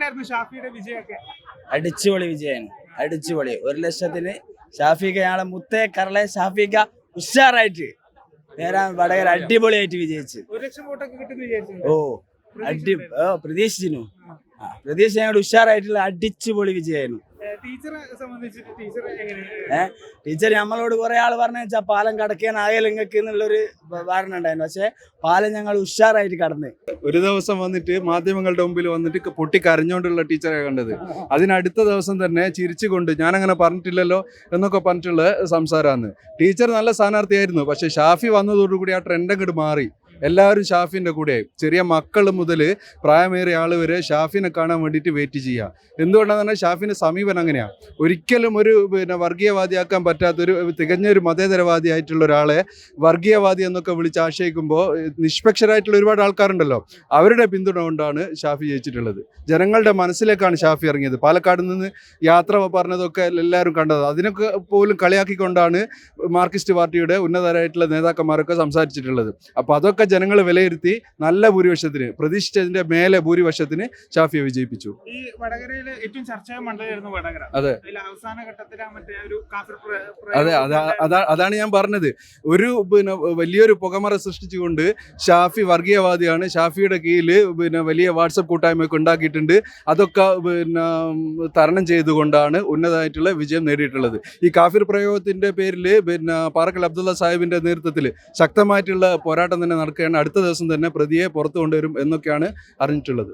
ഉണ്ടായിരുന്നു ഷാഫിയുടെ വിജയമൊക്കെ? അടിച്ചുപൊളി വിജയൻ അടിച്ചുപൊളി. ഒരു ലക്ഷത്തിന് ഷാഫിക്ക ഞങ്ങളെ മുത്തേ കറളെ ഷാഫിക്ക ഉഷാറായിട്ട് നേരാ വടകര അടിപൊളിയായിട്ട് വിജയിച്ച്. ഒരു ലക്ഷം വോട്ടൊക്കെ വിചാരിച്ചു ഓ അടി ഓ പ്രതീക്ഷിച്ചിരുന്നു. പ്രതീക്ഷ ഞങ്ങളുടെ ഉഷാറായിട്ടുള്ള അടിച്ചുപൊളി വിജയമായിരുന്നു എങ്ങനെയാണ് ടീച്ചർ നമ്മളോട് കുറെ ആൾ പറഞ്ഞു വെച്ചാൽ പാലം കടക്കാൻ ആയാലും നിങ്ങൾക്ക് എന്നുള്ളൊരു ധാരണ ഉണ്ടായിരുന്നു. പക്ഷെ പാലം ഞങ്ങൾ ഉഷാറായിട്ട് കടന്ന്. ഒരു ദിവസം വന്നിട്ട് മാധ്യമങ്ങളുടെ മുമ്പിൽ വന്നിട്ട് പൊട്ടി കരഞ്ഞുകൊണ്ടുള്ള ടീച്ചറെ കണ്ടത്. അതിനടുത്ത ദിവസം തന്നെ ചിരിച്ചുകൊണ്ട് ഞാനങ്ങനെ പറഞ്ഞിട്ടില്ലല്ലോ എന്നൊക്കെ പറഞ്ഞിട്ടുള്ള സംസാരമാണ് ടീച്ചർ നല്ല സ്ഥാനാർത്ഥിയായിരുന്നു. പക്ഷേ ഷാഫി വന്നതോടുകൂടി ആ ട്രെൻഡ് അങ്ങോട്ട് മാറി. എല്ലാവരും ഷാഫിന്റെ കൂടെ. ചെറിയ മക്കൾ മുതൽ പ്രായമേറിയ ആൾ വരെ ഷാഫിനെ കാണാൻ വേണ്ടിയിട്ട് വെയിറ്റ് ചെയ്യുക എന്തുകൊണ്ടാണെന്ന് പറഞ്ഞാൽ ഷാഫിന്റെ സമീപനം അങ്ങനെയാണ് ഒരിക്കലും ഒരു പിന്നെ വർഗീയവാദിയാക്കാൻ പറ്റാത്തൊരു തികഞ്ഞൊരു മതേതരവാദിയായിട്ടുള്ള ഒരാളെ വർഗീയവാദി എന്നൊക്കെ വിളിച്ച് ആശയിക്കുമ്പോൾ നിഷ്പക്ഷരായിട്ടുള്ള ഒരുപാട് ആൾക്കാരുണ്ടല്ലോ. അവരുടെ പിന്തുണ കൊണ്ടാണ് ഷാഫി ജയിച്ചിട്ടുള്ളത്. ജനങ്ങളുടെ മനസ്സിലേക്കാണ് ഷാഫി ഇറങ്ങിയത്. പാലക്കാട് നിന്ന് യാത്ര പറഞ്ഞതൊക്കെ എല്ലാവരും കണ്ടത്. അതിനൊക്കെ പോലും കളിയാക്കിക്കൊണ്ടാണ് മാർക്സിസ്റ്റ് പാർട്ടിയുടെ ഉന്നതരായിട്ടുള്ള നേതാക്കന്മാരൊക്കെ സംസാരിച്ചിട്ടുള്ളത്. അപ്പോൾ അതൊക്കെ ജനങ്ങൾ വിലയിരുത്തി നല്ല ഭൂരിപക്ഷത്തിന് പ്രതീക്ഷിച്ചതിന്റെ മേലെ ഭൂരിപക്ഷത്തിന് ഷാഫിയെ വിജയിപ്പിച്ചു. ഈ വടകരയിലെ ഏറ്റവും ചർച്ചയായ മണ്ഡലമായിരുന്നു വടകര. അതെ. അവസാന പ്ര- അതെ അതാ അതാ അതാണ് ഞാൻ പറഞ്ഞത്. ഒരു പിന്നെ വലിയൊരു പുകമറ സൃഷ്ടിച്ചുകൊണ്ട് ഷാഫി വർഗീയവാദിയാണ്. ഷാഫിയുടെ കീഴിൽ പിന്നെ വലിയ വാട്സപ്പ് കൂട്ടായ്മയൊക്കെ ഉണ്ടാക്കിയിട്ടുണ്ട്. അതൊക്കെ പിന്നെ തരണം ചെയ്തുകൊണ്ടാണ് ഉന്നതമായിട്ടുള്ള വിജയം നേടിയിട്ടുള്ളത്. ഈ കാഫിർ പ്രയോഗത്തിന്റെ പേരിൽ പിന്നെ പാറക്കൽ അബ്ദുള്ള സാഹിബിന്റെ നേതൃത്വത്തിൽ ശക്തമായിട്ടുള്ള പോരാട്ടം തന്നെ നടക്കുകയാണ് അടുത്ത ദിവസം തന്നെ പ്രതിയെ പുറത്തു കൊണ്ടുവരും എന്നൊക്കെയാണ് അറിഞ്ഞിട്ടുള്ളത്.